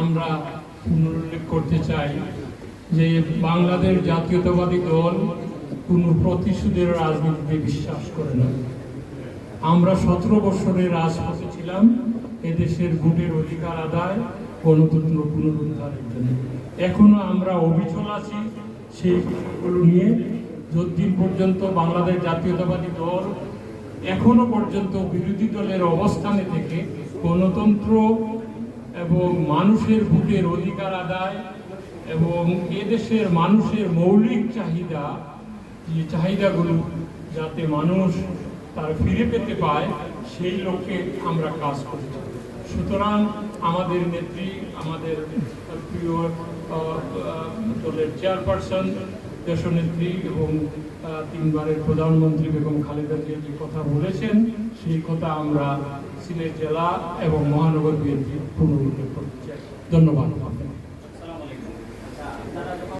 আমরা পুনরুল্লেখ করতে চাই যে বাংলাদেশ জাতীয়তাবাদী দল কোনো প্রতিশোধের রাজনীতিতে বিশ্বাস করে না। আমরা সতেরো বছরের রাজপথে ছিলাম, এদেশের ভোটের অধিকার আদায়, গণতন্ত্র পুনরুদ্ধারের জন্য। এখনও আমরা অবিচল আছি সেই বিষয়গুলো নিয়ে। যতদিন পর্যন্ত বাংলাদেশ জাতীয়তাবাদী দল এখনও পর্যন্ত বিরোধী দলের অবস্থানে থেকে গণতন্ত্র এবং মানুষের ভোটের অধিকার আদায় এবং এদেশের মানুষের মৌলিক চাহিদা, যে চাহিদাগুলো যাতে মানুষ তার ফিরে পেতে পায়, সেই লক্ষ্যে আমরা কাজ করছি সুতরাং আমাদের নেত্রী, আমাদের প্রিয় দলের চেয়ারপারসন দেশনেত্রী এবং তিনবারের প্রধানমন্ত্রী বেগম খালেদা জিয়া যে কথা বলেছেন, সেই কথা আমরা সিলেট জেলা এবং মহানগর বিএনপি পুনরুল্লেখ করতে চাই। ধন্যবাদ।